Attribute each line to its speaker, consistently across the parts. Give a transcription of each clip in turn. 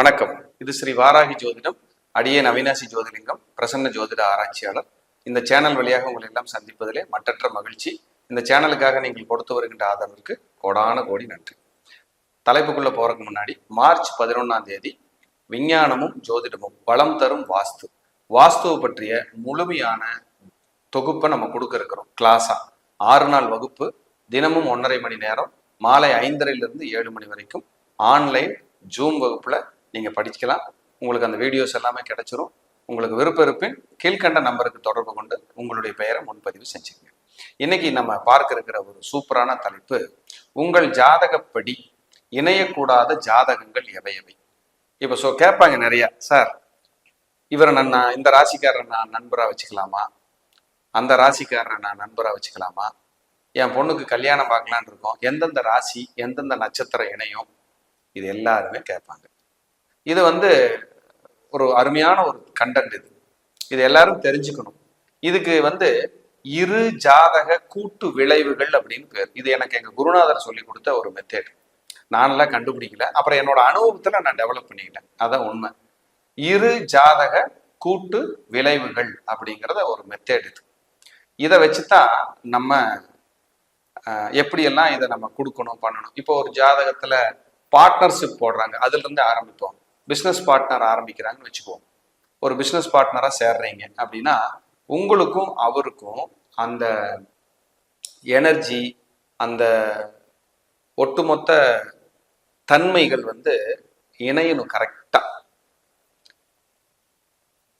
Speaker 1: வணக்கம். இது ஸ்ரீ வாராகி ஜோதிடம் அடியே நவீனாசி ஜோதிலிங்கம் பிரசன்ன ஜோதிட ஆராய்ச்சியாளர். இந்த சேனல் வழியாக உங்களை எல்லாம் சந்திப்பதிலே மற்றற்ற மகிழ்ச்சி. இந்த சேனலுக்காக நீங்கள் கொடுத்து வருகின்ற ஆதரவிற்கு கோடான கோடி நன்றி. தலைப்புக்குள்ள போறதுக்கு முன்னாடி மார்ச் பதினொன்னாம் தேதி விஞ்ஞானமும் ஜோதிடமும் வளம் தரும் வாஸ்து. வாஸ்துவை பற்றிய முழுமையான தொகுப்பை நம்ம கொடுக்க இருக்கிறோம். கிளாஸா ஆறு நாள் வகுப்பு தினமும் ஒன்றரை மணி நேரம் மாலை ஐந்தரையிலிருந்து ஏழு மணி வரைக்கும் ஆன்லைன் ஜூம் வகுப்புல நீங்கள் படிக்கலாம் உங்களுக்கு அந்த வீடியோஸ் எல்லாமே கிடச்சிரும். உங்களுக்கு விருப்பம் இருப்பின் கீழ்கண்ட நம்பருக்கு தொடர்பு கொண்டு உங்களுடைய பெயரை முன்பதிவு செஞ்சுங்க இன்னைக்கு நம்ம பார்க்க இருக்கிற ஒரு சூப்பரான தலைப்பு உங்கள் ஜாதகப்படி இணையக்கூடாத ஜாதகங்கள் எவை எவை? இப்போ ஸோ கேட்பாங்க நிறையா. சார் இவரை நான் இந்த ராசிக்காரரை நான் நண்பராக வச்சுக்கலாமா? அந்த ராசிக்காரரை நான் நண்பராக வச்சுக்கலாமா? என் பொண்ணுக்கு கல்யாணம் பார்க்கலான்னு இருக்கோம். எந்தெந்த ராசி எந்தெந்த நட்சத்திரம் இணையும்? இது எல்லாருமே கேட்பாங்க. இது வந்து ஒரு அருமையான ஒரு கண்டென்ட் இது. இது எல்லாரும் தெரிஞ்சுக்கணும். இதுக்கு வந்து இரு ஜாதக கூட்டு விளைவுகள் அப்படின்னு பேர். இது எனக்கு எங்க குருநாதர் சொல்லி கொடுத்த ஒரு மெத்தேட் நானெல்லாம் கண்டுபிடிக்கல. அப்புறம் என்னோட அனுபவத்துல நான் டெவலப் பண்ணிக்கிட்டேன். அதான் உண்மை. இரு ஜாதக கூட்டு விளைவுகள் அப்படிங்கிறத ஒரு மெத்தேட் இது. இதை வச்சுதான் நம்ம எப்படியெல்லாம் இதை நம்ம கொடுக்கணும் பண்ணணும். இப்போ ஒரு ஜாதகத்துல பார்ட்னர்ஷிப் போடுறாங்க. அதுல இருந்து ஆரம்பிப்போம். பிஸ்னஸ் பார்ட்னர் ஆரம்பிக்கிறாங்கன்னு வச்சுக்குவோம் ஒரு பிஸ்னஸ் பார்ட்னரா சேர்றீங்க அப்படின்னா உங்களுக்கும் அவருக்கும் அந்த எனர்ஜி அந்த ஒட்டுமொத்த தன்மைகள் வந்து இணையணும் கரெக்டாக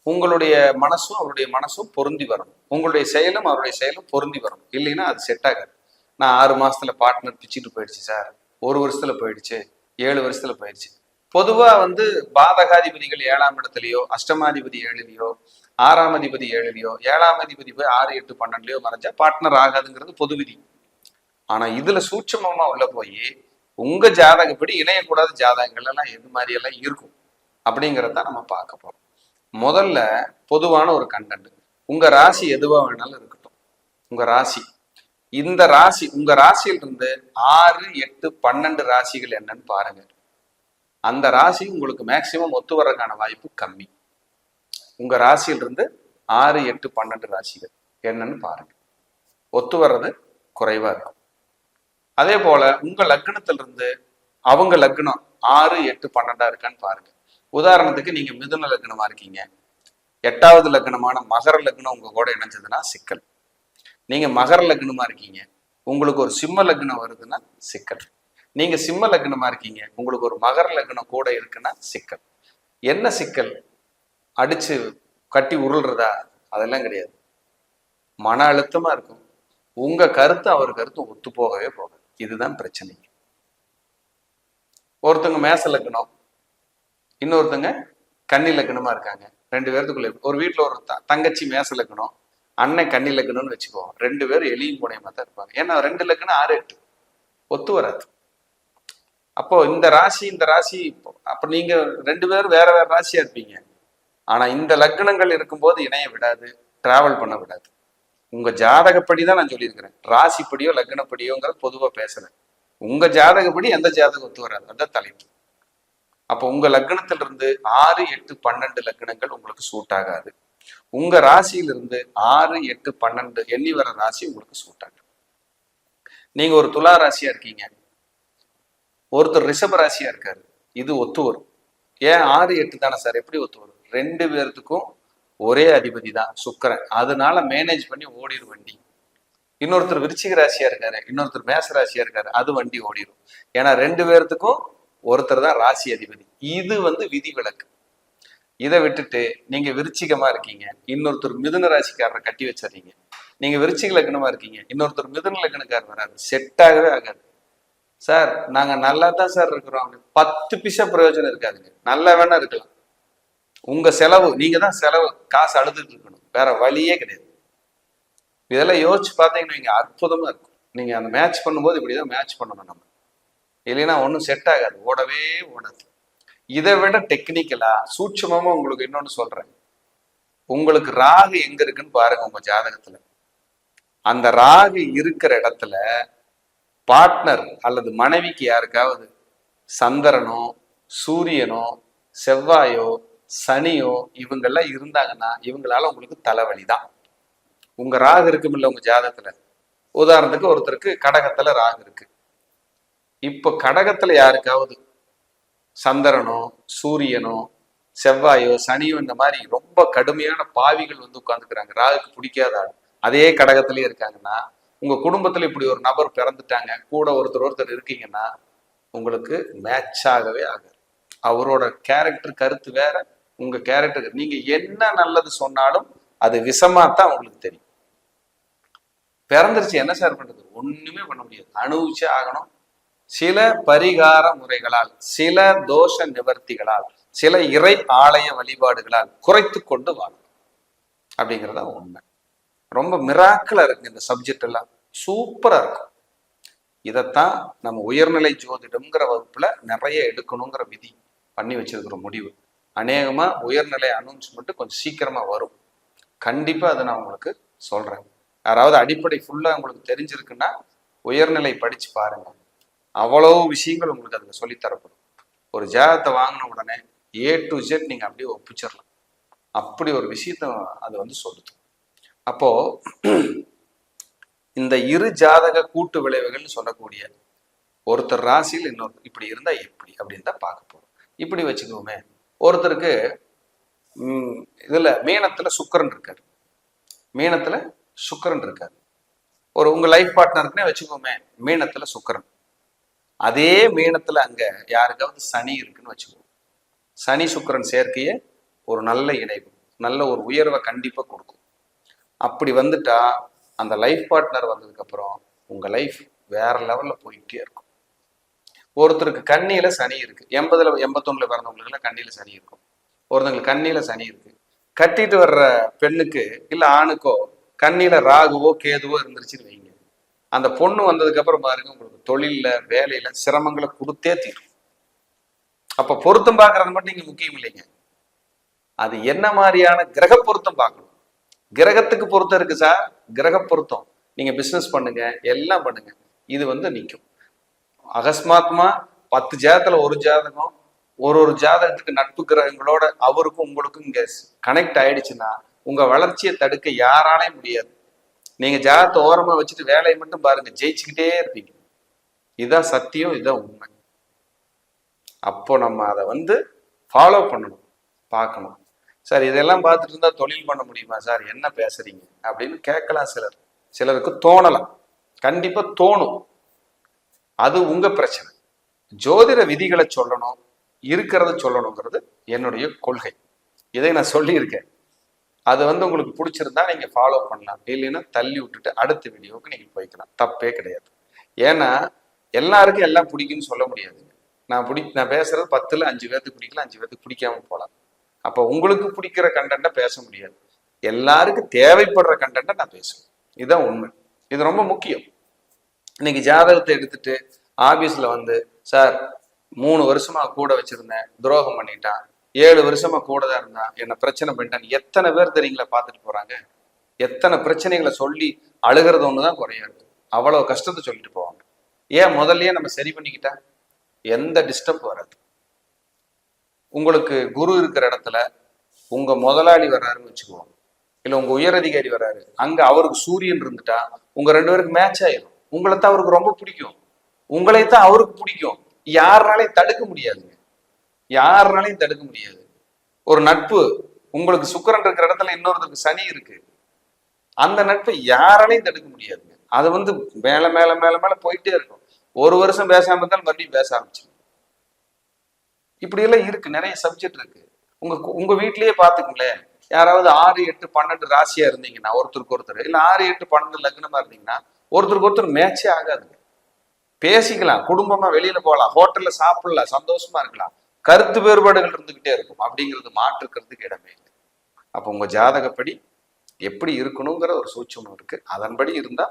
Speaker 1: உங்களுடைய மனசும் அவருடைய மனசும் பொருந்தி வரணும். உங்களுடைய செயலும் அவருடைய செயலும் பொருந்தி வரணும். இல்லைன்னா அது செட் ஆகாது. நான் ஆறு மாசத்துல பார்ட்னர் பிச்சுட்டு போயிடுச்சு சார். ஒரு வருஷத்துல போயிடுச்சு. ஏழு வருஷத்துல போயிடுச்சு. பொதுவா வந்து பாதகாதிபதிகள் ஏழாம் இடத்துலயோ அஷ்டமாதிபதி ஏழுலையோ ஆறாம் அதிபதி ஏழுலையோ ஏழாம் அதிபதி போய் ஆறு எட்டு பன்னெண்டுலயோ மறைஞ்சா பார்ட்னர் ஆகாதுங்கிறது பொது விதி. ஆனா இதுல சூட்சமமா உள்ள போய் உங்க ஜாதகப்படி இணையக்கூடாத ஜாதகங்கள் எல்லாம் எது மாதிரி எல்லாம் இருக்கும்? அப்படிங்கிறத நம்ம பார்க்க போறோம். முதல்ல பொதுவான ஒரு கண்டென்ட் உங்க ராசி எதுவா வேணாலும் இருக்கட்டும். உங்க ராசி. இந்த ராசி உங்க ராசியிலிருந்து ஆறு எட்டு பன்னெண்டு ராசிகள் என்னன்னு பாருங்க. அந்த ராசி உங்களுக்கு மேக்சிமம் ஒத்து வர்றதுக்கான வாய்ப்பு கம்மி. உங்க ராசியிலிருந்து ஆறு எட்டு பன்னெண்டு ராசிகள். என்னன்னு பாருங்க. ஒத்து வர்றது குறைவா இருக்கும். அதே போல உங்க லக்னத்திலிருந்து அவங்க லக்னம் ஆறு எட்டு பன்னெண்டா இருக்கான்னு பாருங்க. உதாரணத்துக்கு நீங்க மிதுன லக்னமா இருக்கீங்க. எட்டாவது லக்னமான மகர லக்னம் உங்க கூட இணைஞ்சதுன்னா சிக்கல். நீங்க மகர லக்னமா இருக்கீங்க. உங்களுக்கு ஒரு சிம்ம லக்னம் வருதுன்னா சிக்கல். நீங்க சிம்ம லக்னமா இருக்கீங்க. உங்களுக்கு ஒரு மகர லக்னம் கூட இருக்குன்னா சிக்கல். என்ன சிக்கல்? அடிச்சு கட்டி உருள்றதா? அதெல்லாம் கிடையாது. மன அழுத்தமா இருக்கும். உங்க கருத்து அவர் கருத்து ஒத்து போகவே போகாது. இதுதான் பிரச்சனை. ஒருத்தவங்க மேச லக்னம் இன்னொருத்தங்க கன்னி லக்னமா இருக்காங்க. ரெண்டு பேர்த்துக்குள்ள ஒரு வீட்டுல ஒரு தங்கச்சி மேச லக்னம் அண்ணன் கன்னி லக்னம்னு வச்சுக்குவோம் ரெண்டு பேரும் எலியும் புனையமா தான் இருப்பாங்க. ஏன்னா ரெண்டு லக்னம் ஆறு எட்டு. ஒத்து வராது. அப்போ இந்த ராசி இந்த ராசி அப்ப நீங்க ரெண்டு பேரும் வேற வேற ராசியா இருப்பீங்க. ஆனா இந்த லக்னங்கள் இருக்கும்போது இணைய விடாது டிராவல் பண்ண விடாது. உங்க ஜாதகப்படி தான் நான் சொல்லியிருக்கிறேன். ராசிப்படியோ லக்னப்படியோங்கிறது பொதுவா பேசுறேன் உங்க ஜாதகப்படி எந்த ஜாதகம் ஒத்து வராது. அந்த தலைப்பு. அப்போ உங்க லக்னத்திலிருந்து ஆறு எட்டு பன்னெண்டு லக்னங்கள் உங்களுக்கு சூட் ஆகாது. உங்க ராசியிலிருந்து ஆறு எட்டு பன்னெண்டு எண்ணி வர ராசி உங்களுக்கு சூட் ஆகாது. நீங்க ஒரு துலா ராசியா இருக்கீங்க. ஒருத்தர் ரிஷப ராசியா இருக்காரு. இது ஒத்து வரும். ஏன் ஆறு எட்டு தானே சார்? எப்படி ஒத்து வரும்? ரெண்டு பேர்த்துக்கும் ஒரே அதிபதி தான் சுக்கரன். அதனால மேனேஜ் பண்ணி ஓடிடும் வண்டி. இன்னொருத்தர் விருச்சிக ராசியா இருக்காரு. இன்னொருத்தர் மேச ராசியா இருக்காரு. அது வண்டி ஓடிடும் ஏன்னா ரெண்டு பேர்த்துக்கும் ஒருத்தர் தான் ராசி அதிபதி. இது வந்து விதி விலக்கு இதை விட்டுட்டு நீங்க விருச்சிகமா இருக்கீங்க. இன்னொருத்தர் மிதுன ராசிக்காரரை கட்டி வச்சிடறீங்க. நீங்க விருச்சிக லக்னமா இருக்கீங்க. இன்னொருத்தர் மிதுன லக்னக்காரர் வராது செட் ஆகவே ஆகாது. சார் நாங்க நல்லா தான் சார் இருக்கிறோம் அப்படின்னு பத்து பிச பிரயோஜனம் இருக்காதுங்க. நல்லா வேணா இருக்கலாம். உங்க செலவு நீங்க தான் செலவு காசு அழுதுட்டு இருக்கணும். வேற வழியே கிடையாது. இதெல்லாம் யோசிச்சு பார்த்தீங்கன்னா நீங்க அற்புதமா இருக்கும். நீங்க அந்த மேட்ச் பண்ணும்போது இப்படிதான் மேட்ச் பண்ணணும் நம்ம. இல்லைன்னா ஒன்றும் செட் ஆகாது. ஓடவே ஓடாது. இதை விட டெக்னிக்கலா சூட்சமமா உங்களுக்கு இன்னொன்னு சொல்றேன். உங்களுக்கு ராகு எங்க இருக்குன்னு பாருங்க உங்க ஜாதகத்துல. அந்த ராகு இருக்கிற இடத்துல பார்ட்னர் அல்லது மனைவிக்கு யாருக்காவது சந்திரனோ சூரியனோ செவ்வாயோ சனியோ இவங்கெல்லாம் இருந்தாங்கன்னா இவங்களால உங்களுக்கு தலைவலி தான் உங்க ராகு இருக்குமில்ல உங்க ஜாதகத்துல? உதாரணத்துக்கு ஒருத்தருக்கு கடகத்துல ராகு இருக்கு. இப்போ கடகத்துல யாருக்காவது சந்திரனோ சூரியனோ செவ்வாயோ சனியோ இந்த மாதிரி ரொம்ப கடுமையான பாவிகள் வந்து உட்காந்துக்கிறாங்க ராகுக்கு பிடிக்காத ஆள். அதே கடகத்திலேயே இருக்காங்கன்னா உங்க குடும்பத்துல இப்படி ஒரு நபர் பிறந்துட்டாங்க கூட ஒருத்தர் ஒருத்தர் இருக்கீங்கன்னா உங்களுக்கு மேட்ச் ஆகவே ஆகாது. அவரோட கேரக்டர் கருத்து வேற உங்க கேரக்டர் நீங்க என்ன நல்லது சொன்னாலும் அது விஷமா தான் உங்களுக்கு தெரியும். பிறந்துருச்சு என்ன சார் பண்றது? ஒண்ணுமே பண்ண முடியாது. அனுபவிச்சே ஆகணும். சில பரிகார முறைகளால் சில தோஷ நிவர்த்திகளால் சில இறை ஆலய வழிபாடுகளால் குறைத்து கொண்டு வாழணும். அப்படிங்கிறதா உண்மை. ரொம்ப மிராக்கிளா இருக்குது இந்த சப்ஜெக்ட் எல்லாம். சூப்பராக இருக்கும். இதைத்தான் நம்ம உயர்நிலை ஜோதிடம்ங்கிற வகுப்புல நிறைய எடுக்கணுங்கிற விதி பண்ணி வச்சிருக்கிற முடிவு. அநேகமாக உயர்நிலை அனௌன்ஸ்மெண்ட்டு கொஞ்சம் சீக்கிரமாக வரும். கண்டிப்பாக அதை நான் உங்களுக்கு சொல்கிறேன் யாராவது அடிப்படை ஃபுல்லாக உங்களுக்கு தெரிஞ்சிருக்குன்னா உயர்நிலை படித்து பாருங்கள் அவ்வளோ விஷயங்கள் உங்களுக்கு அதில் சொல்லித் தரப்படும் ஒரு ஜாதகத்தை வாங்கின உடனே ஏ டு ஜெட் நீங்கள் அப்படியே ஒப்பிச்சிடலாம் அப்படி ஒரு விஷயத்த அது வந்து சொல்லுது. அப்போ இந்த இரு ஜாதக கூட்டு விளைவுகள்னு சொல்லக்கூடிய ஒருத்தர் ராசியில் இன்னொரு இப்படி இருந்தா எப்படி அப்படின்னு தான் பார்க்க போறோம். இப்படி வச்சுக்கோமே. ஒருத்தருக்கு இதுல மீனத்துல சுக்கரன் இருக்காரு. மீனத்துல சுக்கரன் இருக்காரு. ஒரு உங்க லைஃப் பார்ட்னருக்குன்னே வச்சுக்கோமே மீனத்துல சுக்கரன். அதே மீனத்துல அங்க யாருக்காவது சனி இருக்குன்னு வச்சுக்கோங்க. சனி சுக்கிரன் சேர்க்கையே ஒரு நல்ல இணைவு நல்ல ஒரு உயர்வை கண்டிப்பா கொடுக்கும். அப்படி வந்துட்டா அந்த லைஃப் பார்ட்னர் வந்ததுக்கப்புறம் உங்கள் லைஃப் வேற லெவலில் போயிட்டே இருக்கும். ஒருத்தருக்கு கண்ணியில் சனி இருக்குது எண்பதில் எண்பத்தொன்னில் பிறந்தவங்களுக்குலாம் எல்லாம் சனி இருக்கும். ஒருத்தங்களுக்கு கண்ணியில் சனி இருக்குது கட்டிட்டு வர்ற பெண்ணுக்கு இல்லை ஆணுக்கோ கண்ணியில ராகுவோ கேதுவோ இருந்துருச்சுன்னு வைங்க. அந்த பொண்ணு வந்ததுக்கப்புறம் பாருங்க உங்களுக்கு தொழிலில் வேலையில் சிரமங்களை கொடுத்தே தீரும். அப்போ பொருத்தம் பார்க்கறது மட்டும் நீங்கள் முக்கியம் இல்லைங்க. அது என்ன மாதிரியான கிரக பொருத்தம் பார்க்கணும்? கிரகத்துக்கு பொருத்தம் இருக்கு சார் கிரக பொருத்தம். நீங்க பிசினஸ் பண்ணுங்க எல்லாம் பண்ணுங்க. இது வந்து நிற்கும் அகஸ்மாத்மா பத்து ஜாதத்துல ஒரு ஜாதகம் ஒரு ஒரு ஜாதகத்துக்கு நட்பு கிரகங்களோட அவருக்கும் உங்களுக்கும் இங்க கனெக்ட் ஆயிடுச்சுன்னா உங்க வளர்ச்சியை தடுக்க யாராலையும் முடியாது. நீங்க ஜாதத்தை ஓரமா வச்சுட்டு வேலையை மட்டும் பாருங்க ஜெயிச்சுக்கிட்டே இருப்பீங்க. இதுதான் சத்தியம் இதுதான் உண்மை. அப்போ நம்ம அதை வந்து ஃபாலோ பண்ணணும் பார்க்கணும். சார் இதெல்லாம் பார்த்துட்டு இருந்தா தொழில் பண்ண முடியுமா சார்? என்ன பேசுறீங்க? அப்படின்னு கேட்கலாம் சிலர். சிலருக்கு தோணலாம். கண்டிப்பா தோணும். அது உங்க பிரச்சனை. ஜோதிட விதிகளை சொல்லணும் இருக்கிறத சொல்லணுங்கிறது என்னுடைய கொள்கை. இதை நான் சொல்லியிருக்கேன். அது வந்து உங்களுக்கு பிடிச்சிருந்தா நீங்க ஃபாலோ பண்ணலாம். இல்லைன்னா தள்ளி விட்டுட்டு அடுத்த வீடியோவுக்கு நீங்க போய்க்கலாம். தப்பே கிடையாது. ஏன்னா எல்லாருக்கும் எல்லாம் பிடிக்கும்னு சொல்ல முடியாதுங்க நான் பிடி நான் பேசுறது பத்துல அஞ்சு பேர்த்துக்கு பிடிக்கலாம் அஞ்சு பேர்த்துக்கு பிடிக்காம போகலாம். அப்போ உங்களுக்கு பிடிக்கிற கண்டென்ட்டை பேச முடியாது. எல்லாருக்கும் தேவைப்படுற கண்டென்ட்டை நான் பேசுவேன். இதுதான் உண்மை. இது ரொம்ப முக்கியம். இன்னைக்கு ஜாதகத்தை எடுத்துட்டு ஆபீஸ்ல வந்து சார் மூணு வருஷமா கூட வச்சிருந்தேன் துரோகம் பண்ணிட்டான். ஏழு வருஷமா கூட தான் இருந்தான் என்ன பிரச்சனை பண்ணிட்டான். எத்தனை பேர் தெரியுங்களா பார்த்துட்டு போறாங்க? எத்தனை பிரச்சனைகளை சொல்லி அழுகிறது ஒண்ணுதான் தான் குறையாது. அவ்வளவு கஷ்டத்தை சொல்லிட்டு போவாங்க. ஏன் முதல்லயே நம்ம சரி பண்ணிக்கிட்டா? எந்த டிஸ்டர்ப் வராது. உங்களுக்கு குரு இருக்கிற இடத்துல உங்க முதலாளி வர்றாருன்னு வச்சுக்குவோம் இல்ல உங்க உயரதிகாரி வர்றாரு. அங்க அவருக்கு சூரியன் இருந்துட்டா உங்க ரெண்டு பேருக்கு மேட்ச் ஆயிரும். உங்களை தான் அவருக்கு ரொம்ப பிடிக்கும். உங்களை தான் அவருக்கு பிடிக்கும். யாருனாலையும் தடுக்க முடியாதுங்க. யாருனாலையும் தடுக்க முடியாது. ஒரு நட்பு உங்களுக்கு சுக்கிரன் இருக்கிற இடத்துல இன்னொருத்தருக்கு சனி இருக்கு. அந்த நட்பை யாராலையும் தடுக்க முடியாதுங்க. அது வந்து மேல மேல மேல மேல போயிட்டே இருக்கும். ஒரு வருஷம் பேசாம இருந்தாலும் மறுபடியும் பேச ஆரம்பிச்சு இப்படியெல்லாம் இருக்கு நிறைய சப்ஜெக்ட் இருக்கு. உங்க உங்க வீட்லயே பாத்துக்கங்களேன். யாராவது ஆறு எட்டு பன்னெண்டு ராசியா இருந்தீங்கன்னா ஒருத்தருக்கு ஒருத்தர் இல்ல ஆறு எட்டு பன்னெண்டு லக்னமா இருந்தீங்கன்னா ஒருத்தருக்கு ஒருத்தர் மேட்சே ஆகாது. பேசிக்கலாம் குடும்பமா வெளியில போகலாம் ஹோட்டல்ல சாப்பிடலாம் சந்தோஷமா இருக்கலாம். கருத்து வேறுபாடுகள் இருந்துகிட்டே இருக்கும். அப்படிங்கிறது மாற்றுக்கிறதுக்கு இடமே இல்லை. அப்போ உங்க ஜாதகப்படி எப்படி இருக்கணுங்கிற ஒரு சூட்சமம் இருக்கு. அதன்படி இருந்தா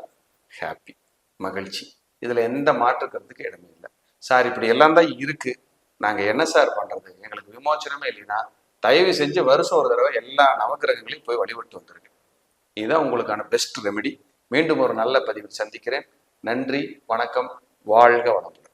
Speaker 1: ஹாப்பி மகிழ்ச்சி. இதுல எந்த மாற்றுக்கிறதுக்கு இடமே இல்லை. சார் இப்படி எல்லாம் தான் இருக்கு. நாங்க என்ன சார் பண்றது? எங்களுக்கு விமோச்சனமே இல்லைன்னா தயவு செஞ்சு வருஷம் ஒரு தடவை எல்லா நவகிரகங்களையும் போய் வழிபட்டு வந்துருங்க. இதுதான் உங்களுக்கான பெஸ்ட் ரெமெடி மீண்டும் ஒரு நல்ல பதிவில் சந்திக்கிறேன். நன்றி வணக்கம் வாழ்க வளமுடன்.